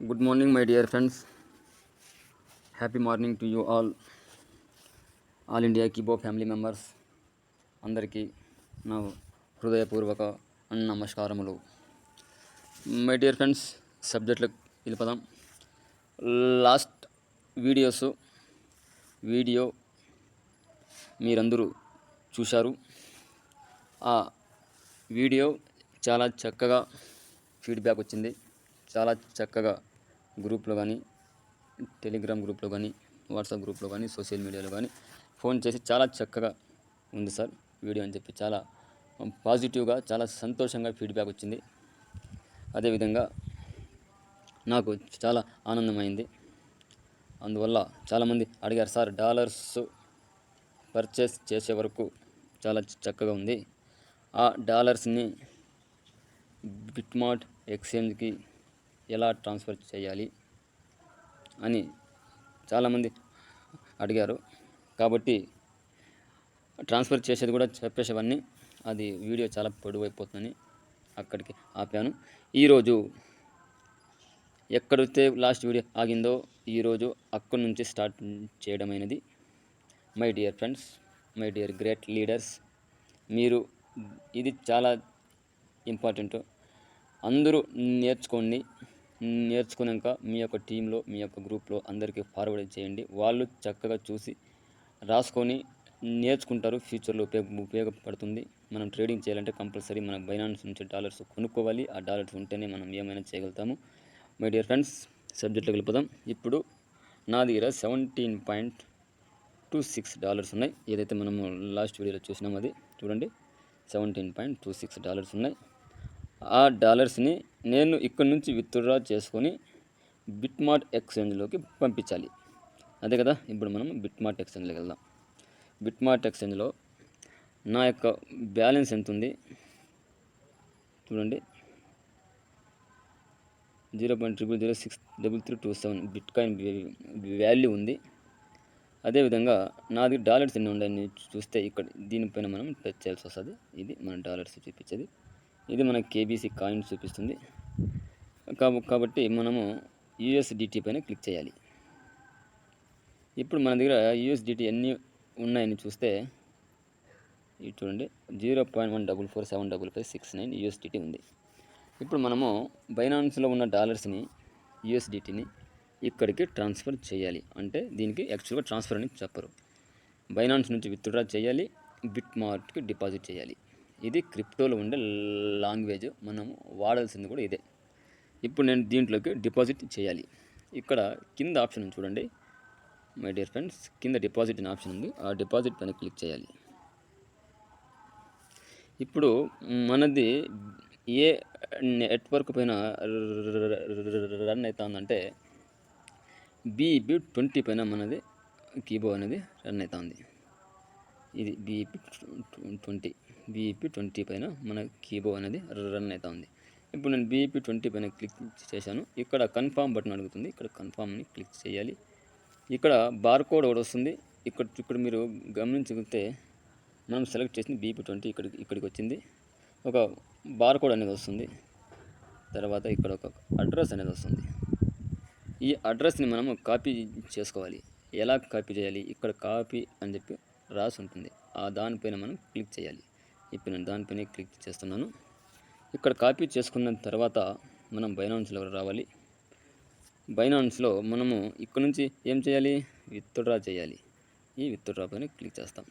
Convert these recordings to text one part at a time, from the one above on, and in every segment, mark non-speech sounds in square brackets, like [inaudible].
Good morning my dear friends happy morning to you all all India కీబో family members అందరికీ నా హృదయపూర్వక నమస్కారములు my dear friends సబ్జెక్టులకు వెళ్ళిపోదాం. Last videos video మీరందరూ చూశారు. ఆ వీడియో చాలా చక్కగా ఫీడ్బ్యాక్ వచ్చింది. చాలా చక్కగా గ్రూప్లో కానీ టెలిగ్రామ్ గ్రూప్లో కానీ వాట్సాప్ గ్రూప్లో కానీ సోషల్ మీడియాలో కానీ ఫోన్ చేసి చాలా చక్కగా ఉంది సార్ వీడియో అని చెప్పి. చాలా పాజిటివ్గా చాలా సంతోషంగా ఫీడ్బ్యాక్ వచ్చింది. అదేవిధంగా నాకు చాలా ఆనందమైంది. అందువల్ల చాలామంది అడిగారు సార్ డాలర్స్ పర్చేస్ చేసే వరకు చాలా చక్కగా ఉంది. ఆ డాలర్స్ని బిట్మార్ట్ ఎక్స్చేంజ్కి ఎలా ట్రాన్స్ఫర్ చేయాలి అని చాలామంది అడిగారు. కాబట్టి ట్రాన్స్ఫర్ చేసేది కూడా చెప్పేసేవన్నీ అది వీడియో చాలా పొడవైపోతుందని అక్కడికి ఆపాను. ఈరోజు ఎక్కడైతే లాస్ట్ వీడియో ఆగిందో ఈరోజు అక్కడి నుంచి start చేయడమైనది. My dear friends my dear great leaders మీరు ఇది చాలా ఇంపార్టెంట్. అందరూ నేర్చుకోండి. నేర్చుకున్నాక మీ యొక్క టీంలో మీ యొక్క గ్రూప్లో అందరికీ ఫార్వర్డ్ చేయండి. వాళ్ళు చక్కగా చూసి రాసుకొని నేర్చుకుంటారు. ఫ్యూచర్లో ఉపయోగ ఉపయోగపడుతుంది. మనం ట్రేడింగ్ చేయాలంటే కంపల్సరీ మన బైనాన్స్ నుంచి డాలర్స్ కొనుక్కోవాలి. ఆ డాలర్స్ ఉంటేనే మనం ఏమైనా చేయగలుగుతాము. మై డియర్ ఫ్రెండ్స్ సబ్జెక్ట్లోకి వెళ్ళిపోదాం. ఇప్పుడు నా దగ్గర seventeen point two six dollars ఉన్నాయి. ఏదైతే మనము లాస్ట్ వీడియోలో చూసినామో అది చూడండి. Seventeen point two six dollars ఉన్నాయి. ఆ డాలర్స్ని నేను ఇక్కడ నుంచి విత్డ్రా చేసుకొని బిట్మార్ట్ ఎక్స్చేంజ్లోకి పంపించాలి. అదే కదా ఇప్పుడు మనం బిట్మార్ట్ ఎక్స్చేంజ్లోకి వెళ్దాం. బిట్మార్ట్ ఎక్స్చేంజ్లో నా యొక్క బ్యాలెన్స్ ఎంత ఉంది చూడండి. Zero point triple zero six double three two seven bitcoin value ఉంది. అదేవిధంగా నాది డాలర్స్ ఎన్ని ఉన్నాయని చూస్తే ఇక్కడ దీనిపైన మనం టచ్ చేయాల్సి వస్తుంది. ఇది మన డాలర్స్ చూపించేది. ఇది మన కేబీసీ కాయిన్ చూపిస్తుంది. కాబట్టి మనము యూఎస్డిటీ పైన క్లిక్ చేయాలి. ఇప్పుడు మన దగ్గర యూఎస్డిటీ ఎన్ని ఉన్నాయని చూస్తే ఇది చూడండి zero point one double four seven double five six nine USDT ఉంది. ఇప్పుడు మనము బైనాన్స్లో ఉన్న డాలర్స్ని యూఎస్డిటీని ఇక్కడికి ట్రాన్స్ఫర్ చేయాలి. అంటే దీనికి యాక్చువల్గా ట్రాన్స్ఫర్ అని చెప్పరు. బైనాన్స్ నుంచి విత్డ్రా చేయాలి బిట్ మార్ట్కి డిపాజిట్ చేయాలి. ఇది క్రిప్టోలో ఉండే లాంగ్వేజ్. మనం వాడాల్సింది కూడా ఇదే. ఇప్పుడు నేను దీంట్లోకి డిపాజిట్ చేయాలి. ఇక్కడ కింద ఆప్షన్ ఉంది చూడండి. మై డియర్ ఫ్రెండ్స్ కింద డిపాజిట్ అనే ఆప్షన్ ఉంది. ఆ డిపాజిట్ పైన క్లిక్ చేయాలి. ఇప్పుడు మనది ఏ నెట్వర్క్ పైన రన్ అవుతుందంటే బీఈపీ ట్వంటీ పైన మనది కీబో అనేది రన్ అవుతుంది. ఇది బీఈపీ ట్వంటీ. బీఈపీ ట్వంటీ పైన మన కీబో అనేది రన్ అవుతుంది ఇప్పుడు నేను బీఈపీ ట్వంటీ పైన క్లిక్ చేశాను. ఇక్కడ కన్ఫామ్ బటన్ అడుగుతుంది. ఇక్కడ కన్ఫామ్ని క్లిక్ చేయాలి. ఇక్కడ బార్కోడ్ ఒకటి వస్తుంది. ఇక్కడ ఇక్కడ మీరు గమనించగలిగితే మనం సెలెక్ట్ చేసిన బీపీ ట్వంటీ ఇక్కడ ఇక్కడికి వచ్చింది. ఒక బార్కోడ్ అనేది వస్తుంది. తర్వాత ఇక్కడ ఒక అడ్రస్ అనేది వస్తుంది. ఈ అడ్రస్ని మనము కాపీ చేసుకోవాలి. ఎలా కాపీ చేయాలి? ఇక్కడ కాపీ అని చెప్పి రాసి ఉంటుంది. ఆ దానిపైన మనం క్లిక్ చేయాలి. చెప్పిన నేను దానిపైన క్లిక్ చేస్తున్నాను. ఇక్కడ కాపీ చేసుకున్న తర్వాత మనం బైనాన్స్లో రావాలి. బైనాన్స్లో మనము ఇక్కడ నుంచి ఏం చేయాలి? విత్డ్రా చేయాలి. ఈ విత్డ్రా పైన క్లిక్ చేస్తాం.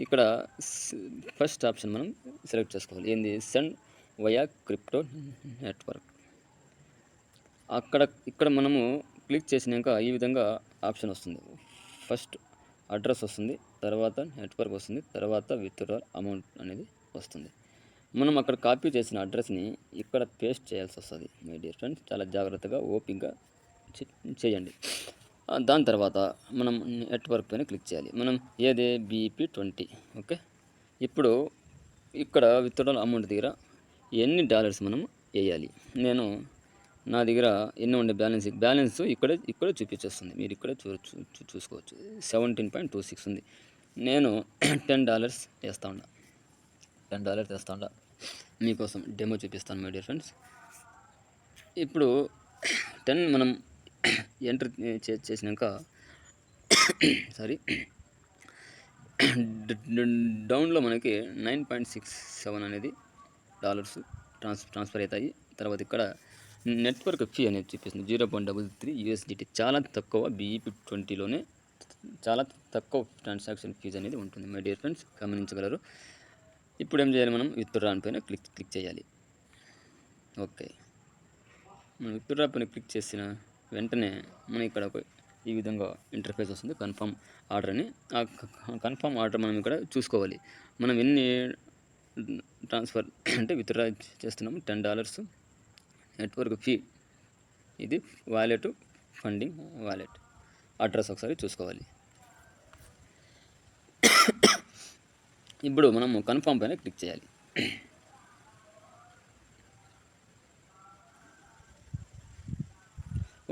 ఇక్కడ ఫస్ట్ ఆప్షన్ మనం సెలెక్ట్ చేసుకోవాలి. ఏంది? సెండ్ వయా క్రిప్టో నెట్వర్క్ అక్కడ ఇక్కడ మనము క్లిక్ చేసినాక ఈ విధంగా ఆప్షన్ వస్తుంది. ఫస్ట్ అడ్రస్ వస్తుంది. తర్వాత నెట్వర్క్ వస్తుంది. తర్వాత విత్డ్రాల్ అమౌంట్ అనేది వస్తుంది. మనం అక్కడ కాపీ చేసిన అడ్రస్ని ఇక్కడ పేస్ట్ చేయాల్సి వస్తుంది. మై డియర్ ఫ్రెండ్స్ చాలా జాగ్రత్తగా ఓపిక్గా చేయండి. దాని తర్వాత మనం నెట్వర్క్ పైన క్లిక్ చేయాలి. మనం ఏదే? బీపీ ట్వంటీ ఓకే ఇప్పుడు ఇక్కడ విత్డ్రాల్ అమౌంట్ దగ్గర ఎన్ని డాలర్స్ మనం వేయాలి? నేను నా దగ్గర ఎన్ని ఉండే బ్యాలెన్స్ బ్యాలెన్స్ ఇక్కడే ఇక్కడే చూపించేస్తుంది. మీరు ఇక్కడే చూ చూ- చూ- చూసుకోవచ్చు. సెవెంటీన్ పాయింట్ టూ సిక్స్ ఉంది. నేను టెన్ డాలర్స్ వేస్తా ఉండ. టెన్ డాలర్స్ వేస్తా ఉండ. మీకోసం డెమో చూపిస్తాను మై డియర్ ఫ్రెండ్స్ ఇప్పుడు [clears throat] టెన్ మనం [clears throat] ఎంటర్ చే చేసినాక [clears throat] సారీ డౌన్లో మనకి నైన్ పాయింట్ సిక్స్ సెవెన్ అనేది డాలర్స్ ట్రాన్స్ ట్రాన్స్ఫర్ అవుతాయి. తర్వాత ఇక్కడ నెట్వర్క్ ఫీ అనేది చూపిస్తుంది zero point double three USDT చాలా తక్కువ బీఈపీ ట్వంటీలోనే చాలా తక్కువ ట్రాన్సాక్షన్ ఫీజు అనేది ఉంటుంది. మై డియర్ ఫ్రెండ్స్ గమనించగలరు. ఇప్పుడు ఏం చేయాలి మనం? విత్డ్రా పైన క్లిక్ క్లిక్ చేయాలి. ఓకే. మనం విత్డ్రా పైన క్లిక్ చేసిన వెంటనే మనం ఇక్కడ ఒక ఈ విధంగా ఇంటర్ఫేస్ వస్తుంది. కన్ఫర్మ్ ఆర్డర్ అని. ఆ కన్ఫర్మ్ ఆర్డర్ మనం ఇక్కడ చూసుకోవాలి. మనం ఎన్ని ట్రాన్స్ఫర్ [clears throat] అంటే విత్డ్రా చేస్తున్నాము? టెన్ డాలర్స్ నెట్వర్క్ ఫీ ఇది వాలెట్ ఫండింగ్ వాలెట్ అడ్రస్ ఒకసారి చూసుకోవాలి. ఇప్పుడు మనము కన్ఫర్మ్ పైన క్లిక్ చేయాలి.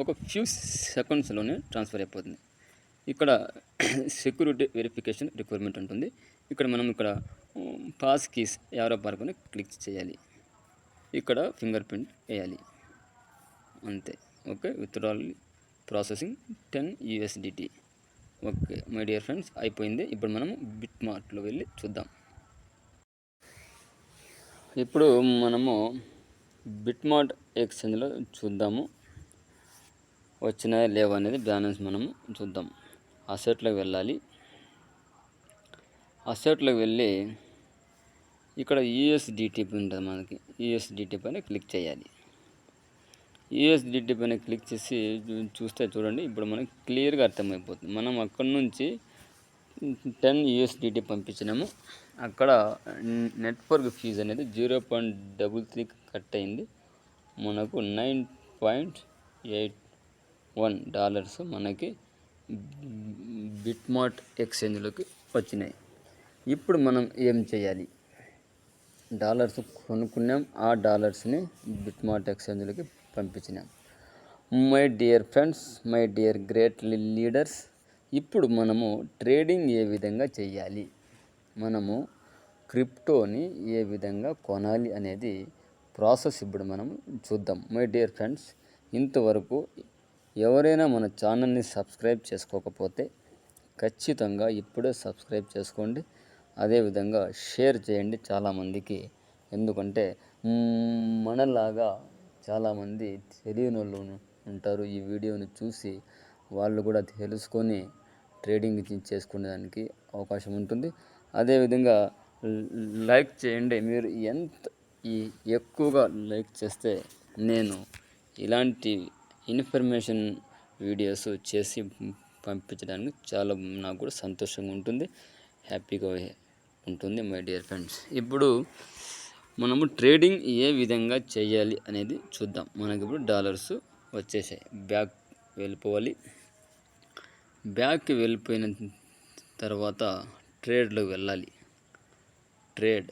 ఒక ఫ్యూ సెకండ్స్లోనే ట్రాన్స్ఫర్ అయిపోతుంది. ఇక్కడ సెక్యూరిటీ వెరిఫికేషన్ రిక్వైర్మెంట్ ఉంటుంది. ఇక్కడ మనం ఇక్కడ పాస్ కీస్ ఎవరో పార్కొని క్లిక్ చేయాలి. ఇక్కడ ఫింగర్ ప్రింట్ వేయాలి. అంతే. Okay withdrawal processing ten USDT okay my dear friends అయిపోయింది. ఇప్పుడు మనం బిట్ మార్ట్లో వెళ్ళి చూద్దాం. ఇప్పుడు మనము బిట్ మార్ట్ ఎక్స్చేంజ్లో చూద్దాము. వచ్చినాయా లేవా అనేది బ్యాలెన్స్ మనము చూద్దాం. అసెట్లోకి వెళ్ళాలి. అసెట్లోకి వెళ్ళి ఇక్కడ యూఎస్డిటీ ఉంటుంది మనకి. యూఎస్డిటీ పైన క్లిక్ చేయాలి. యూఎస్డిటీ పైన క్లిక్ చేసి చూస్తే చూడండి. ఇప్పుడు మనకి క్లియర్గా అర్థమైపోతుంది. మనం అక్కడ నుంచి టెన్ యూఎస్డిటీ పంపించినాము. అక్కడ నెట్వర్క్ ఫీజు అనేది zero point double three cut అయింది. మనకు nine point eight one dollars మనకి బిట్మార్ట్ ఎక్స్చేంజ్లోకి వచ్చినాయి. ఇప్పుడు మనం ఏం చేయాలి? డాలర్స్ కొనుక్కున్నాం. ఆ డాలర్స్ని బిట్మార్ట్ ఎక్స్చేంజ్లోకి పంపించినాం. My dear friends my dear great leaders ఇప్పుడు మనము ట్రేడింగ్ ఏ విధంగా చేయాలి? మనము క్రిప్టోని ఏ విధంగా కొనాలి అనేది ప్రాసెస్ ఇప్పుడు మనం చూద్దాం. మై డియర్ ఫ్రెండ్స్ ఇంతవరకు ఎవరైనా మన ఛానల్ని సబ్స్క్రైబ్ చేసుకోకపోతే ఖచ్చితంగా ఇప్పుడే సబ్స్క్రైబ్ చేసుకోండి. అదేవిధంగా షేర్ చేయండి చాలామందికి. ఎందుకంటే మనలాగా చాలామంది తెలియని వాళ్ళు ఉంటారు. ఈ వీడియోని చూసి వాళ్ళు కూడా తెలుసుకొని ట్రేడింగ్ చేసుకునేదానికి అవకాశం ఉంటుంది. అదేవిధంగా లైక్ చేయండి. మీరు ఎంత ఈ ఎక్కువగా లైక్ చేస్తే నేను ఇలాంటి ఇన్ఫర్మేషన్ వీడియోస్ చేసి పంపించడానికి చాలా నాకు కూడా సంతోషంగా ఉంటుంది. హ్యాపీగా ఉంటుంది మై డియర్ ఫ్రెండ్స్. ఇప్పుడు మనము ట్రేడింగ్ ఏ విధంగా చేయాలి అనేది చూద్దాం. మనకి ఇప్పుడు డాలర్స్ వచ్చేసాయి. బ్యాక్ వెళ్ళిపోవాలి. బ్యాక్కి వెళ్ళిపోయిన తర్వాత ట్రేడ్లో వెళ్ళాలి. ట్రేడ్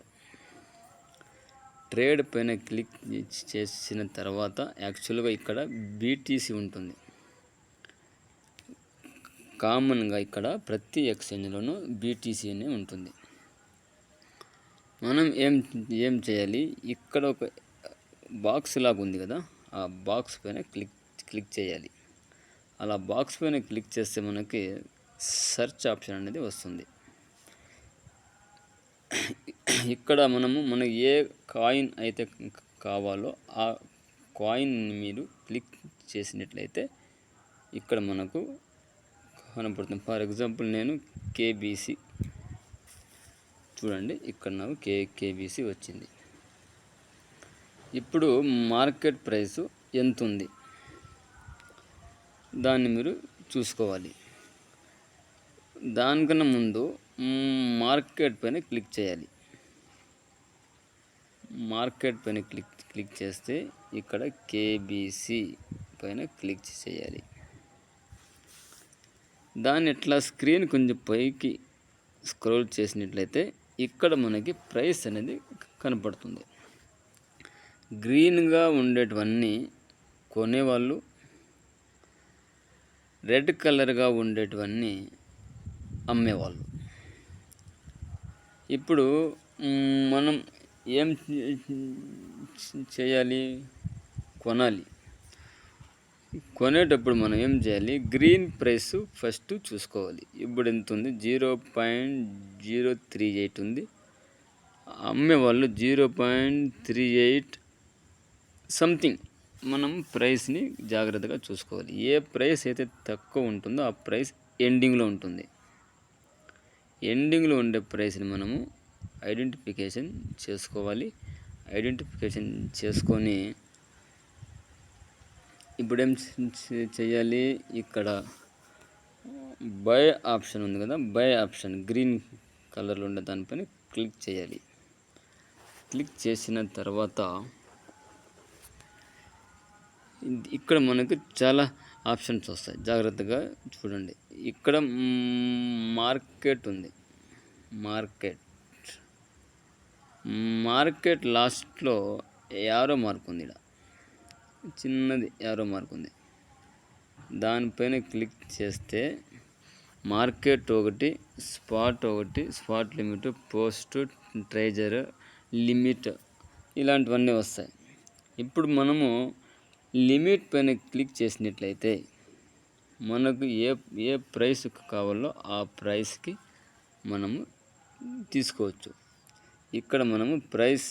ట్రేడ్ పైన క్లిక్ చేసిన తర్వాత యాక్చువల్గా ఇక్కడ బీటీసీ ఉంటుంది. కామన్గా ఇక్కడ ప్రతి ఎక్స్చేంజ్లోనూ బీటీసీ అనే ఉంటుంది. మనం ఏం ఏం చేయాలి? ఇక్కడ ఒక బాక్స్ లాగా ఉంది కదా ఆ బాక్స్ పైన క్లిక్ క్లిక్ చేయాలి. అలా బాక్స్ పైన క్లిక్ చేస్తే మనకి సెర్చ్ ఆప్షన్ అనేది వస్తుంది. ఇక్కడ మనము మనకి ఏ కాయిన్ అయితే కావాలో ఆ కాయిన్ మీరు క్లిక్ చేసినట్లయితే ఇక్కడ మనకు కనపడుతుంది. ఫర్ ఎగ్జాంపుల్ నేను కేబీసీ చూడండి ఇక్కడ నాకు కే కేబీసీ వచ్చింది. ఇప్పుడు మార్కెట్ ప్రైస్ ఎంత ఉంది దాన్ని మీరు చూసుకోవాలి. దానికన్నా ముందు మార్కెట్ పైన క్లిక్ చేయాలి. మార్కెట్ పైన క్లిక్ క్లిక్ చేస్తే ఇక్కడ కేబీసీ పైన క్లిక్ చేయాలి. దాన్ని ఇట్లా స్క్రీన్ కొంచెం పైకి స్క్రోల్ చేసినట్లయితే ఇక్కడ మనకి ప్రైస్ అనేది కనపడుతుంది. గ్రీన్గా ఉండేటివన్నీ కొనేవాళ్ళు రెడ్ కలర్గా ఉండేటివన్నీ అమ్మేవాళ్ళు. ఇప్పుడు మనం ఏం చేయాలి? కొనాలి. కొనేటప్పుడు మనం ఏం చేయాలి? గ్రీన్ ప్రైస్ ఫస్ట్ చూసుకోవాలి. ఇప్పుడు ఎంత ఉంది? Zero point zero three eight ఉంది. అమ్మే వాళ్ళు zero point three eight something. మనం ప్రైస్ని జాగ్రత్తగా చూసుకోవాలి. ఏ ప్రైస్ అయితే తక్కువ ఉంటుందో ఆ ప్రైస్ ఎండింగ్లో ఉంటుంది. ఎండింగ్లో ఉండే ప్రైస్ని మనము ఐడెంటిఫికేషన్ చేసుకోవాలి. ఐడెంటిఫికేషన్ చేసుకొని ఇప్పుడు ఏం చేయాలి? ఇక్కడ బై ఆప్షన్ ఉంది కదా బై ఆప్షన్. గ్రీన్ కలర్లో ఉండే దానిపైన క్లిక్ చేయాలి. క్లిక్ చేసిన తర్వాత ఇక్కడ మనకు చాలా ఆప్షన్స్ వస్తాయి. జాగ్రత్తగా చూడండి. ఇక్కడ మార్కెట్ ఉంది. మార్కెట్. మార్కెట్ లాస్ట్లో యారో మార్క్ ఉంది ఇక్కడ. చిన్నది యారో మార్క్ ఉంది. దానిపైన క్లిక్ చేస్తే మార్కెట్ ఒకటి స్పాట్ ఒకటి spot limit post trigger limit ఇలాంటివన్నీ వస్తాయి. ఇప్పుడు మనము లిమిట్ పైన క్లిక్ చేసినట్లయితే మనకు ఏ ఏ ప్రైస్ కావాలో ఆ ప్రైస్కి మనము తీసుకోవచ్చు. ఇక్కడ మనము ప్రైస్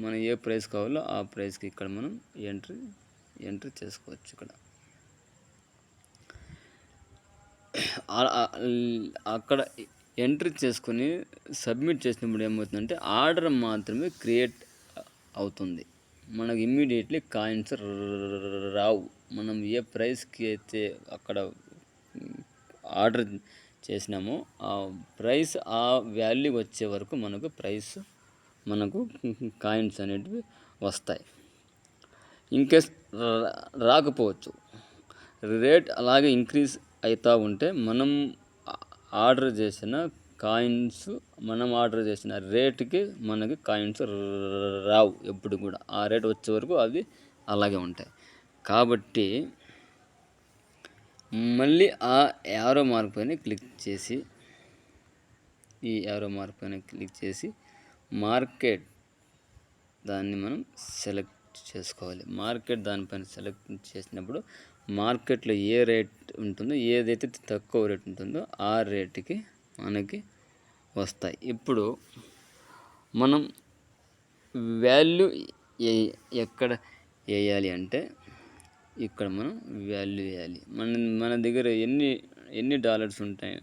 మనం ఏ ప్రైస్ కావాలో ఆ ప్రైస్కి ఇక్కడ మనం ఎంట్రీ ఎంట్రీ చేసుకోవచ్చు ఇక్కడ. అక్కడ ఎంట్రీ చేసుకొని సబ్మిట్ చేసినప్పుడు ఏమవుతుందంటే ఆర్డర్ మాత్రమే క్రియేట్ అవుతుంది. మనకు ఇమ్మీడియట్లీ కాయిన్స్ రావు. మనం ఏ ప్రైస్కి అయితే అక్కడ ఆర్డర్ చేసినామో ఆ ప్రైస్ ఆ వాల్యూ వచ్చే వరకు మనకు ప్రైస్ మనకు కాయిన్స్ అనేటివి వస్తాయి. ఇన్కేస్ రాకపోవచ్చు. రేట్ అలాగే ఇంక్రీజ్ అవుతూ ఉంటే మనం ఆర్డర్ చేసిన కాయిన్స్ మనం ఆర్డర్ చేసిన రేటుకి మనకి కాయిన్స్ రావు ఎప్పుడు కూడా. ఆ రేట్ వచ్చే వరకు అవి అలాగే ఉంటాయి. కాబట్టి మళ్ళీ ఆ యారో మార్క్ పైన క్లిక్ చేసి ఈ యారో మార్క్ పైన క్లిక్ చేసి మార్కెట్ దాన్ని మనం సెలెక్ట్ చేసుకోవాలి. మార్కెట్ దానిపైన సెలెక్ట్ చేసినప్పుడు మార్కెట్లో ఏ రేట్ ఉంటుందో ఏదైతే తక్కువ రేట్ ఉంటుందో ఆ రేటుకి మనకి వస్తాయి. ఇప్పుడు మనం వాల్యూ ఎక్కడ వేయాలి అంటే ఇక్కడ మనం వాల్యూ వేయాలి. మన మన దగ్గర ఎన్ని ఎన్ని డాలర్స్ ఉంటాయి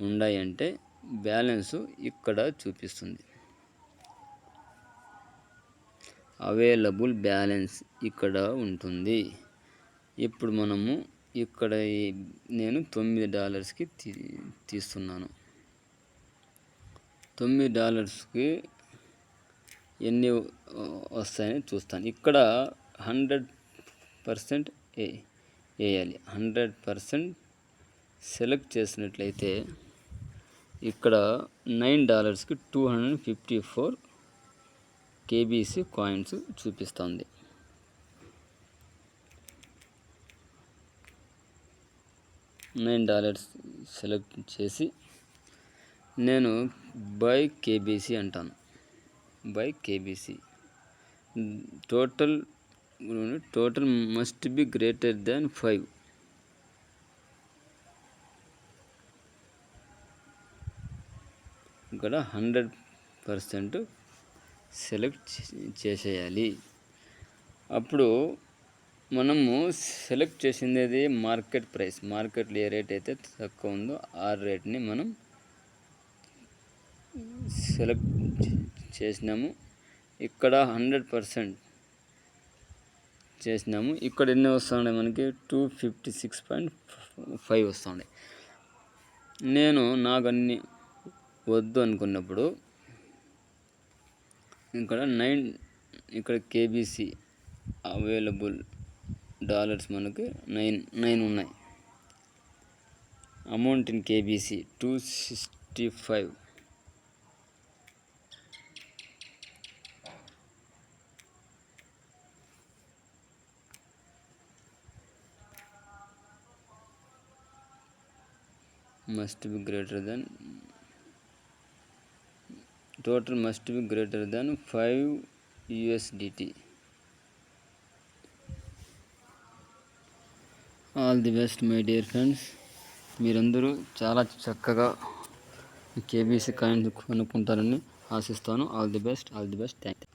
ఉన్నాయంటే బ్యాలెన్సు బ్యాలెన్స్ ఇక్కడ చూపిస్తుంది. అవైలబుల్ బ్యాలెన్స్ ఇక్కడ ఉంటుంది. ఇప్పుడు మనము ఇక్కడ నేను తొమ్మిది డాలర్స్కి తీ తీస్తున్నాను. తొమ్మిది డాలర్స్కి ఎన్ని వస్తాయని చూస్తాను. ఇక్కడ హండ్రెడ్ పర్సెంట్ వేయాలి. హండ్రెడ్ పర్సెంట్ సెలెక్ట్ చేసినట్లయితే ఇక్కడ nine డాలర్స్కి two hundred fifty four KBC coins చూపిస్తుంది. నైన్ డాలర్స్ సెలెక్ట్ చేసి నేను బై కేబీసీ అంటాను. Buy KBC. Total total must be greater than five. ఇక్కడ హండ్రెడ్ పర్సెంట్ సెలెక్ట్ చేసేయాలి. అప్పుడు మనము సెలెక్ట్ చేసింది అది మార్కెట్ ప్రైస్. మార్కెట్లో ఏ రేట్ అయితే తక్కువ ఉందో ఆ రేట్ని మనం సెలెక్ట్ చేసినాము. ఇక్కడ హండ్రెడ్ పర్సెంట్ చేసినాము. ఇక్కడ ఎన్ని వస్తుండే మనకి? Two fifty six point five వస్తుండే. నేను నాకు అన్ని వద్దు అనుకున్నప్పుడు ఇక్కడ నైన్ ఇక్కడ కేబీసీ అవైలబుల్ డాలర్స్ మనకు నైన్ నైన్ ఉన్నాయి. Amount in KBC two sixty five must be greater than total must be greater than 5 USDT all the best my dear friends మీరందరూ చాలా చక్కగా కేబీసీ కాయిన్స్ కొనుక్కుంటారని ఆశిస్తాను. All the best all the best thank